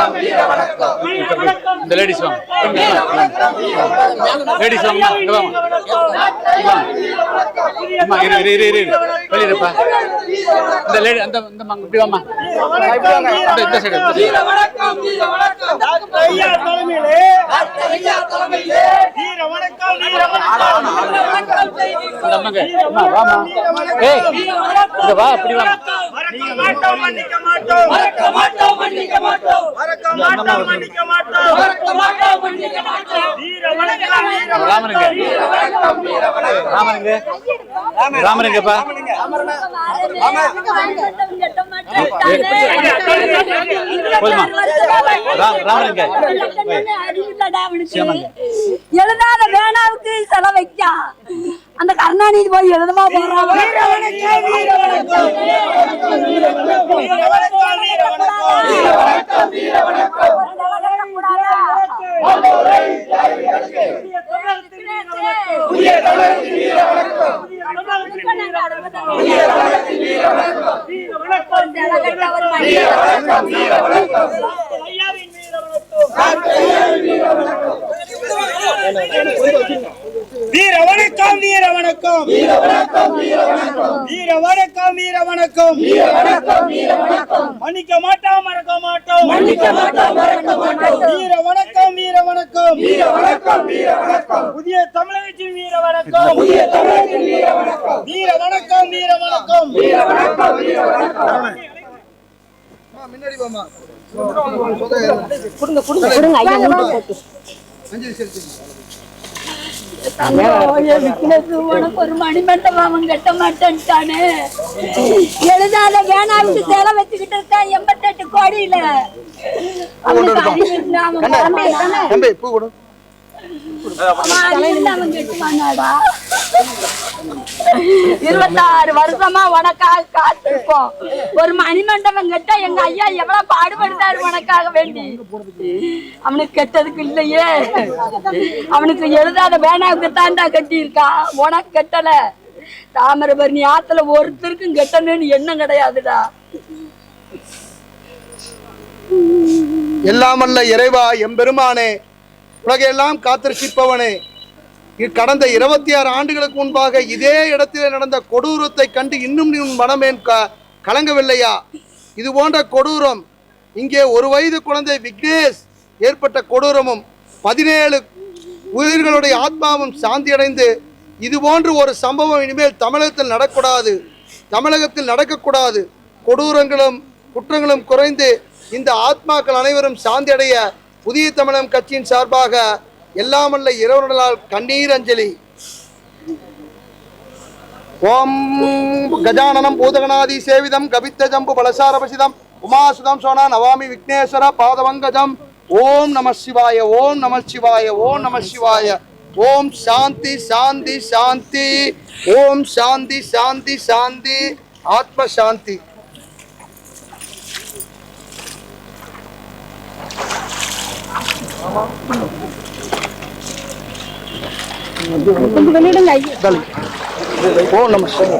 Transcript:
வணக்கம். வீர வணக்கம். வீர வணக்கம். இந்த ladies வாங்க. Ladies வாங்க, இங்க வாங்க. அம்மா இரு இரு இரு இரு. வெளியே இருப்பா இந்த லேடி அந்த இந்த மங்க இப்படி வாமா இந்த இந்த சைடு இந்த side. வணக்கம். வீர வணக்கம். டாக்டர் ஐயா தலைமையிலே. டாக்டர் ஐயா தலைமையிலே. வீர வணக்கம் வீர வணக்கம். அம்மா வாமா ஏய் இங்க வா இப்படி வா. மறக்க மாட்டோம் மன்னிக்க மாட்டோம் மறக்க மாட்டோம் மன்னிக்க மாட்டோம் மறக்க மாட்டோம் மன்னிக்க மாட்டோம் மறக்க மாட்டோம் மன்னிக்க மாட்டோம் வீர வணக்கம் வீர ராமனுங்க. வீர வணக்கம் வீர வணக்கம் ராமனுங்க ராமனுங்கப்பா போதுமா ராம் ராமனுங்க எழுதாத வேணாவுக்கு செலவைக்கா. அந்த கருணாநிதி போய் எழுதமா போறாங்க வணக்கம் வீர வணக்கம் வீர வணக்கம் வீர வணக்கம் வீர வணக்கம் புதிய தமிழகத்தின் வீர வணக்கம் புதிய தமிழகத்தின் வீர வணக்கம் வீர வணக்கம் வீர வணக்கம் வீர வணக்கம் ஐயாவின் வீர வணக்கம் வீர வணக்கம் வீர வணக்கம் வீர வணக்கம். வீர வணக்கம் வீர வணக்கம் வீர வணக்கம் வீர வணக்கம் வீர வணக்கம் வீர வணக்கம் மன்னிக்க மாட்டோம் மறக்க மாட்டோம். மன்னிக்க மாட்டோம் மறக்க மாட்டோம். வீர வணக்கம் வீர வணக்கம் வீர வணக்கம் வீர வணக்கம் புதிய தமிழகத்தின் வீர வணக்கம் புதிய தமிழகத்தின் வீர வணக்கம் வீர வணக்கம் வீர வணக்கம் வீர வணக்கம் வீர வணக்கம் உனக்கு ஒரு மணிமண்டபம் அவன் கட்ட மாட்டேன்ட்டானே. எழுதாத வேணாவுக்கு செலவு வச்சுக்கிட்டு இருக்கான் எண்பத்தெட்டு கோடியில. அவனுக்கு அறிவு இருபத்தாறு வருஷமா உனக்காக காத்திருப்போம் ஒரு மணிமண்டபம் கெட்ட எங்க ஐயா எவ்வளவு பாடுபடுத்தாரு உனக்காக வேண்டி. அவனுக்கு கெட்டதுக்கு இல்லையே. அவனுக்கு எழுதாத வேணாவுக்கு தாண்டா கட்டியிருக்கா. உனக்கு கெட்டல. தாமிரபரணி ஆத்துல ஒருத்தருக்கும் கெட்டணும்னு எண்ணம் கிடையாதுடா. எல்லாமல்ல இறைவா எம்பெருமானே உலகையெல்லாம் காத்திருப்பவனே கடந்த இருபத்தி ஆறு ஆண்டுகளுக்கு முன்பாக இதே இடத்தில் நடந்த கொடூரத்தை கண்டு இன்னும் நீ உன் மனமேன் க கலங்கவில்லையா? இது போன்ற கொடூரம் இங்கே ஒரு வயது குழந்தை விக்னேஷ் ஏற்பட்ட கொடூரமும் பதினேழு உயிர்களுடைய ஆத்மாவும் சாந்தியடைந்து இது போன்று ஒரு சம்பவம் இனிமேல் தமிழகத்தில் நடக்கூடாது. தமிழகத்தில் நடக்கக்கூடாது. கொடூரங்களும் குற்றங்களும் குறைந்து இந்த ஆத்மாக்கள் அனைவரும் சாந்தியடைய புதிய தமிழகம் கட்சியின் சார்பாக எல்லாமல்ல இரவர்களால் கண்ணீர் அஞ்சலி. ஓம் கஜானனம் பூதகணாதி சேவிதம் கவித்த ஜம்பு பலசாரபசிதம் உமாசுதம் சோனா நவாமி விக்னேஸ்வர பாதவங்கஜம். ஓம் நம சிவாய ஓம் நம சிவாய ஓம் நம சிவாய. ஓம் சாந்தி சாந்தி சாந்தி. ஓம் சாந்தி சாந்தி சாந்தி. ஆத்ம சாந்தி. 嗯。不用那么深